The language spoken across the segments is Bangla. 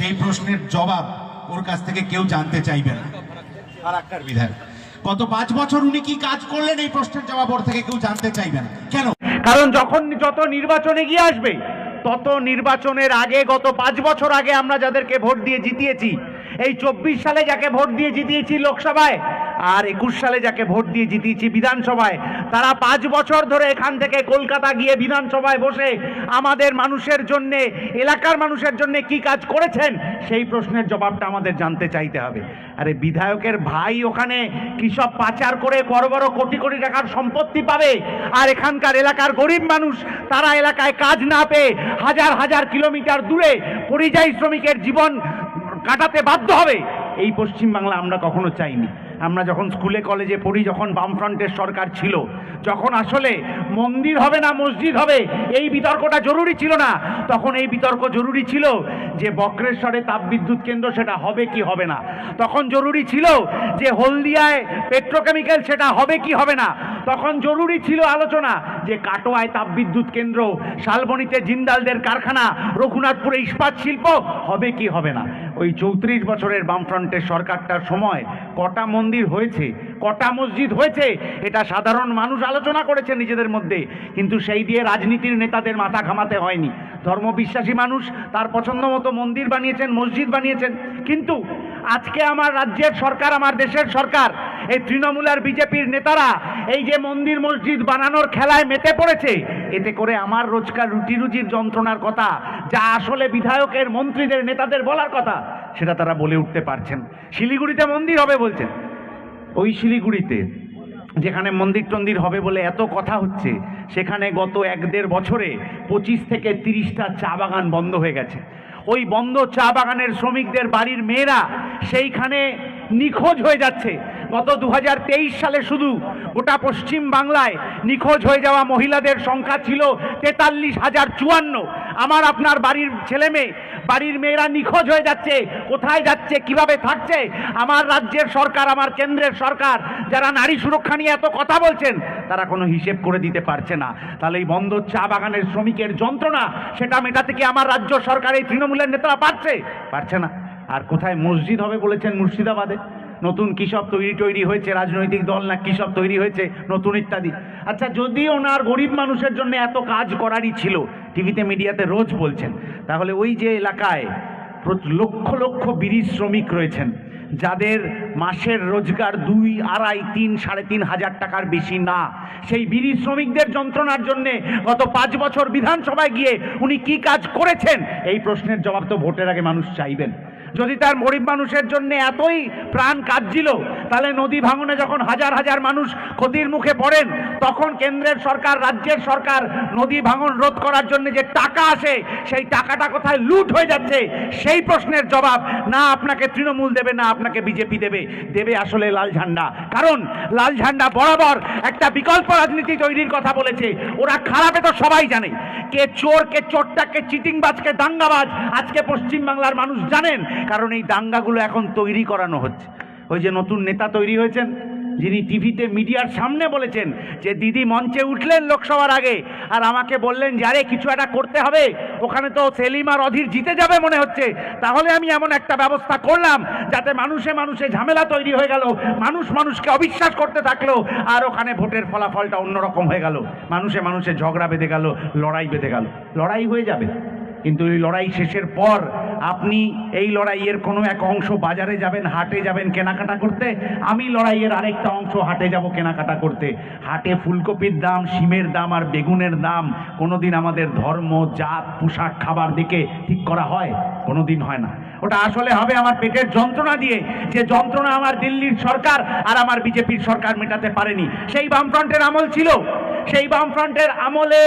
সেই প্রশ্নের জবাব ওর কাছ থেকে কেউ জানতে চাইবে না। ফারাক্কার বিধায়ক। গত পাঁচ বছর উনি কি কাজ করলেন? এই প্রশ্নের জবাব ওর থেকে কেউ জানতে চাইবে না। কেন? কারণ যখন যত নির্বাচনে গিয়ে আসবে, তত নির্বাচনের আগে, গত পাঁচ বছর আগে আমরা যাদেরকে ভোট দিয়ে জিতিয়েছি, এই চব্বিশ সালে যাকে ভোট দিয়ে জিতিয়েছি লোকসভায় আর একুশ সালে যাকে ভোট দিয়ে জিতিয়েছি বিধানসভায়, তারা পাঁচ বছর ধরে এখান থেকে কলকাতা গিয়ে বিধানসভায় বসে আমাদের মানুষের জন্য, এলাকার মানুষের জন্য কি কাজ করেছেন, সেই প্রশ্নের জবাবটা আমাদের জানতে চাইতে হবে। আরে বিধায়কের ভাই ওখানে কি সব পাচার করে বড় বড় কোটি কোটি টাকার সম্পত্তি পাবে? আর এখানকার এলাকার গরিব মানুষ, তারা এলাকায় কাজ না পেয়ে হাজার হাজার কিলোমিটার দূরে পরিযায়ী শ্রমিকের জীবন কাটাতে বাধ্য হবে? এই পশ্চিমবাংলা আমরা কখনো চাইনি। আমরা যখন স্কুলে কলেজে পড়ি, যখন বামফ্রন্টের সরকার ছিল, যখন আসলে মন্দির হবে না মসজিদ হবে, এই বিতর্কটা জরুরি ছিল না। তখন এই বিতর্ক জরুরি ছিল যে বক্রেশ্বরে তাপবিদ্যুৎ কেন্দ্র, সেটা হবে কি হবে না। তখন জরুরি ছিল যে হলদিয়ায় পেট্রোকেমিক্যাল, সেটা হবে কি হবে না। তখন জরুরি ছিল আলোচনা যে কাটোয়ায় তাপবিদ্যুৎ কেন্দ্র, শালবনিতে জিন্দালদের কারখানা, রঘুনাথপুরে ইস্পাত শিল্প, হবে কি হবে না। ওই চৌত্রিশ বছরের বামফ্রন্টের সরকারটার সময় কটা মন্দির হয়েছে? কটা মসজিদ হয়েছে, এটা সাধারণ মানুষ আলোচনা করেছে নিজেদের মধ্যে। কিন্তু সেই দিয়ে রাজনীতির নেতাদের মাথা ঘামাতে হয়নি। ধর্মবিশ্বাসী মানুষ তার পছন্দ মতো মন্দির বানিয়েছেন, মসজিদ বানিয়েছেন। কিন্তু আজকে আমার রাজ্যের সরকার, আমার দেশের সরকার, এই তৃণমূল আর বিজেপির নেতারা এই যে মন্দির মসজিদ বানানোর খেলায় মেতে পড়েছে, এতে করে আমার রোজকার রুটি রুজির যন্ত্রণার কথা, যা আসলে বিধায়কের মন্ত্রীদের নেতাদের বলার কথা, সেটা তারা বলে উঠতে পারছেন। শিলিগুড়িতে মন্দির হবে বলছেন। ওই শিলিগুড়িতে, যেখানে মন্দির টন্দির হবে বলে এত কথা হচ্ছে, সেখানে গত এক দেড় বছরে পঁচিশ থেকে তিরিশটা চা বাগান বন্ধ হয়ে গেছে। ওই বন্ধ চা বাগানের শ্রমিকদের বাড়ির মেয়েরা সেইখানে নিখোঁজ হয়ে যাচ্ছে। গত দু হাজার তেইশ সালে শুধু গোটা পশ্চিম বাংলায় নিখোঁজ হয়ে যাওয়া মহিলাদের সংখ্যা ছিল তেতাল্লিশ হাজার চুয়ান্ন। আমার আপনার বাড়ির ছেলে মেয়ে বাড়ির মেয়েরা নিখোঁজ হয়ে যাচ্ছে। কোথায় যাচ্ছে? কীভাবে থাকছে? আমার রাজ্যের সরকার, আমার কেন্দ্রের সরকার, যারা নারী সুরক্ষা নিয়ে এত কথা বলছেন, তারা কোনো হিসেব করে দিতে পারছে না। তাহলে এই বন্ধ চা বাগানের শ্রমিকের যন্ত্রণা, সেটা মেটাতে কি আমার রাজ্য সরকার এই তৃণমূলের নেতারা পারছে? পারছে না। আর কোথায় মসজিদ হবে বলেছেন মুর্শিদাবাদে? নতুন কী সব তৈরি তৈরি হয়েছে? রাজনৈতিক দল না কী সব তৈরি হয়েছে? নতুন ইত্যাদি। আচ্ছা যদি ওনার গরিব মানুষের জন্য এত কাজ করারই ছিল। টিভিতে, মিডিয়াতে রোজ বলছেন। তাহলে ওই যে এলাকায় লক্ষ লক্ষ বিড়ি শ্রমিক রয়েছেন, যাদের মাসের রোজগার দুই, আড়াই, তিন, সাড়ে তিন হাজার টাকার বেশি না। সেই বিড়ি শ্রমিকদের যন্ত্রণার জন্যে গত পাঁচ বছর বিধানসভায় গিয়ে উনি কি কাজ করেছেন? এই প্রশ্নের জবাব তো ভোটের আগে মানুষ চাইবেন। যদি তার গরিব মানুষের জন্য এতই প্রাণ কাঁদছিল, তাহলে নদী ভাঙনে যখন হাজার হাজার মানুষ ক্ষতির মুখে পড়েন, তখন কেন্দ্রের সরকার, রাজ্যের সরকার নদী ভাঙন রোধ করার জন্য যে টাকা আসে, সেই টাকাটা কোথায় লুট হয়ে যাচ্ছে, সেই প্রশ্নের জবাব না আপনাকে তৃণমূল দেবে, না আপনাকে বিজেপি দেবে দেবে আসলে লাল ঝান্ডা। কারণ লাল ঝান্ডা বরাবর একটা বিকল্প রাজনীতি তৈরির কথা বলেছে, ওরা খারাপে তো সবাই জানে। কে চোর কে চোরটা কে চিটিংবাজ কে দাঙ্গাবাজ, আজকে পশ্চিমবাংলার মানুষ জানেন কারণ এই দাঙ্গাগুলো এখন তৈরি করানো হচ্ছে। ওই যে নতুন নেতা তৈরি হয়েছেন, যিনি টিভিতে মিডিয়ার সামনে বলেছেন যে, দিদি মঞ্চে উঠলেন লোকসভার আগে আর আমাকে বললেন যারে কিছু একটা করতে হবে, ওখানে তো সেলিম আর অধীর জিতে যাবে মনে হচ্ছে। তাহলে আমি এমন একটা ব্যবস্থা করলাম যাতে মানুষে মানুষে ঝামেলা তৈরি হয়ে গেল, মানুষ মানুষকে অবিশ্বাস করতে থাকল আর ওখানে ভোটের ফলাফলটা অন্যরকম হয়ে গেল। মানুষে মানুষে ঝগড়া বেঁধে গেল, লড়াই বেঁধে গেল। লড়াই হয়ে যাবে, কিন্তু এই লড়াই শেষের পর আপনি এই লড়াইয়ের কোনো এক অংশ বাজারে যাবেন, হাটে যাবেন কেনাকাটা করতে, আমি লড়াইয়ের আরেকটা অংশ হাটে যাব কেনাকাটা করতে। হাটে ফুলকপির দাম সিমের দাম আর বেগুনের দাম, কোনোদিন আমাদের ধর্ম, জাত, পোশাক, খাবার দিকে ঠিক করা হয়, কোনোদিন হয় না। ওটা আসলে হবে আমার পেটের যন্ত্রণা দিয়ে, যে যন্ত্রণা আমার দিল্লির সরকার আর আমার বিজেপির সরকার মেটাতে পারেনি। সেই বামফ্রন্টের আমল ছিল। সেই বামফ্রন্টের আমলে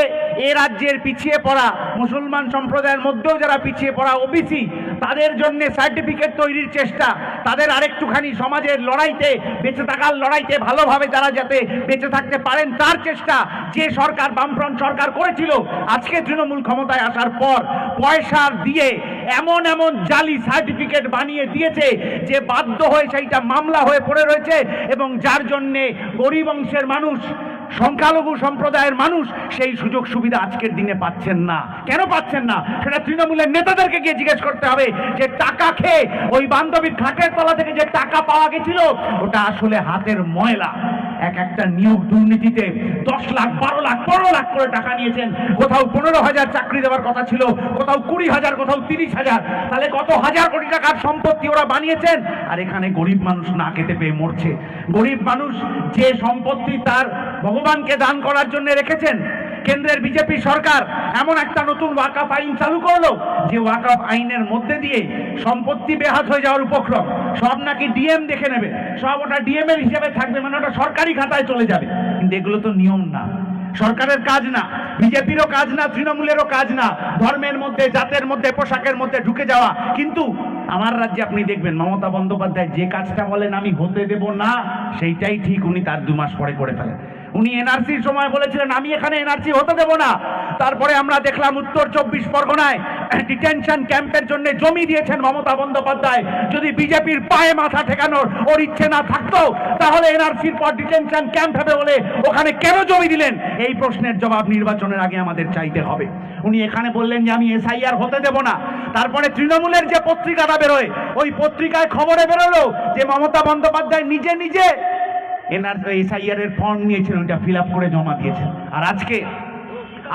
এ রাজ্যের পিছিয়ে পড়া মুসলমান সম্প্রদায়ের মধ্যেও যারা পিছিয়ে পড়া ওবিসি তাদের জন্য সার্টিফিকেট তৈরির চেষ্টা। তাদের আরেকটুখানি সমাজের লড়াইতে, বেঁচে থাকার লড়াইতে ভালোভাবে তারা যাতে বেঁচে থাকতে পারেন, তার চেষ্টা যে সরকার, বামফ্রন্ট সরকার করেছিল, আজকে তৃণমূল ক্ষমতায় আসার পর পয়সা দিয়ে এমন এমন জালি সার্টিফিকেট বানিয়ে দিয়েছে যে বাধ্য হয়ে সেইটা মামলা হয়ে পড়ে রয়েছে এবং যার জন্যে গরিব অংশের মানুষ সংখ্যালঘু সম্প্রদায়ের মানুষ সেই সুযোগ সুবিধা আজকের দিনে পাচ্ছেন না। কেন পাচ্ছেন না? সেটা তৃণমূলের নেতাদেরকে গিয়ে জিজ্ঞেস করতে হবে যে টাকা খেয়ে ওই বান্ধবীর খাটের তলা থেকে যে টাকা পাওয়া গেছিল, ওটা আসলে হাতের ময়লা। এক একটা নিয়োগ দুর্নীতিতে দশ লাখ, বারো লাখ, পনেরো লাখ করে টাকা নিয়েছেন। কোথাও পনেরো হাজার চাকরি দেওয়ার কথা ছিল, কোথাও কুড়ি হাজার, কোথাও তিরিশ হাজার। তাহলে কত হাজার কোটি টাকার সম্পত্তি ওরা বানিয়েছেন? আর এখানে গরিব মানুষ না খেতে পেয়ে মরছে। গরিব মানুষ যে সম্পত্তি তার ভগবানকে দান করার জন্য রেখেছেন কেন্দ্রের বিজেপি সরকার এমন একটা নতুন ওয়াকাফ আইন চালু করল, যে ওয়াকাফ আইনের মধ্যে দিয়ে সম্পত্তি বেহাত হয়ে যাওয়ার উপক্রম। সব নাকি ডিএম দেখে নেবে, সব ওটা ডিএম এর হিসেবে থাকবে মানে ওটা সরকারি খাতায় চলে যাবে। কিন্তু এগুলো তো নিয়ম না। সরকারের কাজ না, বিজেপিরও কাজ না, তৃণমূলেরও কাজ না, ধর্মের মধ্যে, জাতের মধ্যে, পোশাকের মধ্যে ঢুকে যাওয়া। কিন্তু আমার রাজ্যে আপনি দেখবেন, মমতা বন্দ্যোপাধ্যায় যে কাজটা বলেন, আমি হতে দেব না, সেইটাই ঠিক উনি তার দু মাস পরে করে ফেলেন। উনি এনআরসির সময় বলেছিলেন, আমি এখানে এনআরসি হতে দেব না। তারপরে আমরা দেখলাম উত্তর চব্বিশ পরগনায় ডিটেনশন ক্যাম্পের জন্য জমি দিয়েছেন মমতা বন্দ্যোপাধ্যায়। যদি বিজেপির পায়ে মাথা ঠেকানোর ওর ইচ্ছে না থাকতো, তাহলে এনআরসির পর ডিটেনশন ক্যাম্প হবে বলে ওখানে কেন জমি দিলেন? এই প্রশ্নের জবাব নির্বাচনের আগে আমাদের চাইতে হবে। উনি এখানে বললেন যে, আমি এসআইআর হতে দেব না। তারপরে তৃণমূলের যে পত্রিকাটা বেরোয়, ওই পত্রিকায় খবরে বেরোলো যে, মমতা বন্দ্যোপাধ্যায় নিজে নিজে এনআর এসআইআর এর ফর্ম নিয়েছিলেন ওইটা ফিল করে জমা দিয়েছেন। আর আজকে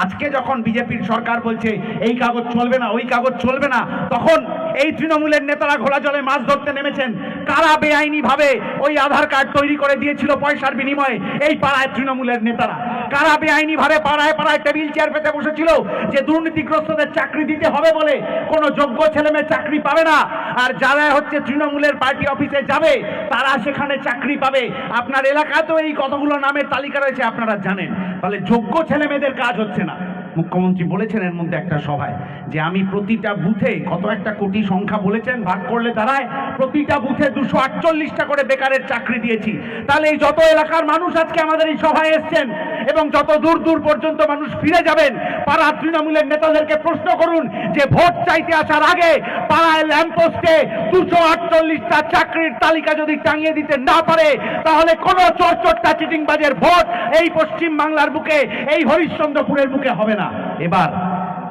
আজকে যখন বিজেপির সরকার বলছে, এই কাগজ চলবে না, ওই কাগজ চলবে না, তখন এই তৃণমূলের নেতারা ঘোলা জলে মাছ ধরতে নেমেছেন। কারা বেআইনি ভাবে ওই আধার কার্ড তৈরি করে দিয়েছিল পয়সার বিনিময়ে? এই পাড়ায় তৃণমূলের নেতারা। কারা বেআইনি ভাবে পাড়ায় পাড়ায় টেবিল চেয়ার পেতে বসেছিল যে দুর্নীতিগ্রস্তদের চাকরি দিতে হবে বলে? কোনো যোগ্য ছেলে মেয়ে চাকরি পাবে না। আর যারা হচ্ছে তৃণমূলের পার্টি অফিসে যাবে, তারা সেখানে চাকরি পাবে। আপনার এলাকাতেও এই কতগুলো নামের তালিকা রয়েছে, আপনারা জানেন। তাহলে যোগ্য ছেলে মেয়েদের কাজ হচ্ছে না। মুখ্যমন্ত্রী বলেছেন এর মধ্যে একটা সভায়, যে আমি প্রতিটা বুথে কত একটা কোটি সংখ্যা বলেছেন, ভাগ করলে দাঁড়ায়, প্রতিটা বুথে দুশো আটচল্লিশটা করে বেকারের চাকরি দিয়েছি। তাহলে এই যত এলাকার মানুষ আজকে আমাদের এই সভায় এসছেন, এবং যত দূর দূর পর্যন্ত মানুষ ফিরে যাবেন, পাড়া তৃণমূলের নেতাদেরকে প্রশ্ন করুন যে ভোট চাইতে আসার আগে পাড়ায় ল্যাম্পোস্টে দুশো আটচল্লিশটা চাকরির তালিকা যদি টাঙিয়ে দিতে না পারে, তাহলে কোনো চোরচোরটা চিটিংবাজের ভোট এই পশ্চিম বাংলার বুকে, এই হরিশ্চন্দ্রপুরের বুকে হবে না। এবার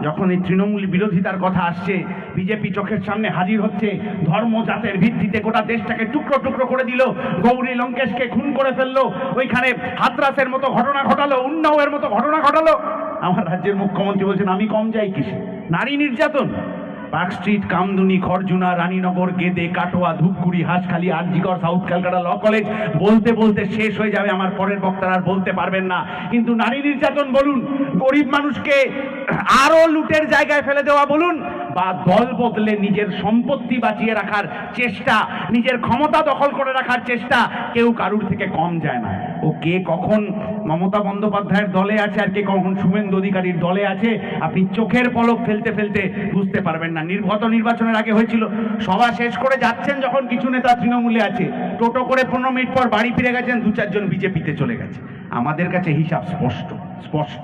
যখন এই তৃণমূল বিরোধিতার কথা আসছে, বিজেপি চোখের সামনে হাজির হচ্ছে, ধর্ম জাতের ভিত্তিতে গোটা দেশটাকে টুকরো টুকরো করে দিল, গৌরী লঙ্কেশকে খুন করে ফেলল, ওইখানে হাতরাসের মতো ঘটনা ঘটালো, উন্নাওয়ের মতো ঘটনা ঘটালো। আমার রাজ্যের মুখ্যমন্ত্রী বলছেন, আমি কম যাই কিসে? নারী নির্যাতন? পার্ক স্ট্রিট কামদুনি, খরজুনা, রানীনগর, গেদে, কাটোয়া, ধূপগুড়ি, হাঁসখালি আরজিগড় সাউথ ক্যালকাটা ল কলেজ বলতে বলতে শেষ হয়ে যাবে আমার পরের বক্তারা, আর বলতে পারবেন না। কিন্তু নারী নির্যাতন বলুন, গরিব মানুষকে আরও লুটের জায়গায় ফেলে দেওয়া বলুন বা দল বদলে নিজের সম্পত্তি বাঁচিয়ে রাখার চেষ্টা, নিজের ক্ষমতা দখল করে রাখার চেষ্টা কেউ কারুর থেকে কম যায় না। ও কে কখন মমতা বন্দ্যোপাধ্যায়ের দলে আছে আর কে কখন শুভেন্দু অধিকারীর দলে আছে, আপনি চোখের পলক ফেলতে ফেলতে বুঝতে পারবেন না। নির্গত নির্বাচনের আগে হয়েছিল, সভা শেষ করে যাচ্ছেন যখন কিছু নেতা তৃণমূলে আছে, টোটো করে পনেরো মিনিট পর বাড়ি ফিরে গেছেন দু চারজন বিজেপিতে চলে গেছে। আমাদের কাছে হিসাব স্পষ্ট স্পষ্ট।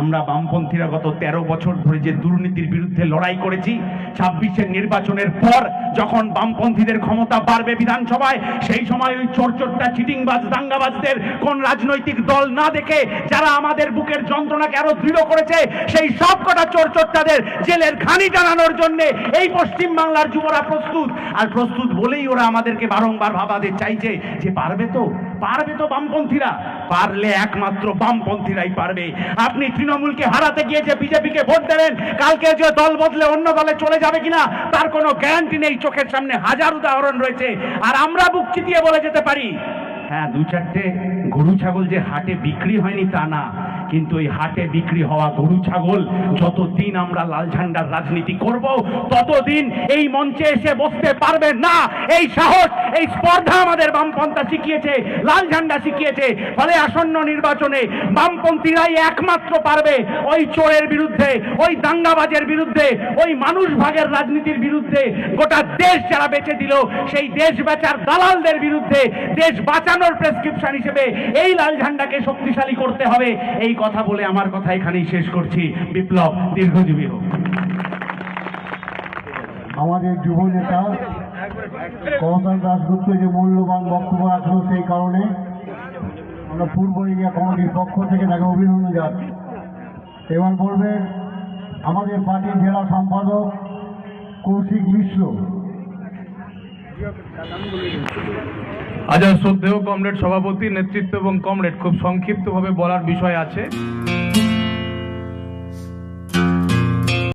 আমরা বামপন্থীরা গত তেরো বছর ধরে যে দুর্নীতির বিরুদ্ধে লড়াই করেছি, ছাব্বিশের নির্বাচনের পর যখন বামপন্থীদের ক্ষমতা বাড়বে বিধানসভায়, সেই সময় ওই চোরচোরটা, চিটিংবাজ, দাঙ্গাবাজদের কোন রাজনৈতিক দল না দেখে যারা আমাদের বুকের যন্ত্রণাকে আরও দৃঢ় করেছে, সেই সব কটা চোরচোরটাদের জেলের খানি টানানোর জন্য এই পশ্চিম বাংলার যুবরা প্রস্তুত। আর প্রস্তুত বলেই ওরা আমাদেরকে বারংবার ভাবাতে চাইছে যে পারবে তো? পারবে তো বামপন্থীরা? পারলে একমাত্র বামপন্থীরাই পারবে। আপনি তৃণমূলকে হারাতে গিয়ে যে বিজেপিকে ভোট দেবেন, কালকে যে দল বদলে অন্য দলে চলে যাবে কিনা, তার কোনো গ্যারান্টি নেই। চোখের সামনে হাজার উদাহরণ রয়েছে। আর আমরা বুক চিতিয়ে বলে যেতে পারি হ্যাঁ দু চারটে গরু ছাগল যে হাটে বিক্রি হয়নি তা না। কিন্তু ওই হাটে বিক্রি হওয়া গরু, ছাগল, যতদিন আমরা লাল ঝান্ডার রাজনীতি করব, ততদিন এই মঞ্চে এসে বসতে পারবে না। এই সাহস, এই স্পর্ধা আমাদের বামপন্থা শিখিয়েছে, লাল ঝান্ডা শিখিয়েছে। ফলে আসন্ন নির্বাচনে বামপন্থীরাই একমাত্র পারবে ওই চোরের বিরুদ্ধে, ওই দাঙ্গাবাজের বিরুদ্ধে, ওই মানুষ ভাগের রাজনীতির বিরুদ্ধে। গোটা দেশ যারা বেঁচে দিল, সেই দেশ বেচার দালালদের বিরুদ্ধে দেশ বাঁচানোর প্রেসক্রিপশন হিসেবে এই লাল ঝান্ডাকে শক্তিশালী করতে হবে। এই কথা বলে আমার কথা এখানেই শেষ করছি। বিপ্লব, দীর্ঘজীবী হোক। আমাদের যুব নেতা কমতাল দাসগুপ্ত যে মূল্যবান বক্তব্য আসলো সেই কারণে আমরা পূর্ব এরিয়া কমিটির পক্ষ থেকে তাকে অভিনন্দন জানাচ্ছি। এবার বলবেন আমাদের পার্টির জেলা সম্পাদক কৌশিক মিশ্র। আজ শ্রদ্ধেয় কমরেড সভাপতি নেতৃত্ব এবং কমরেড খুব সংক্ষিপ্তভাবে বলার বিষয় আছে।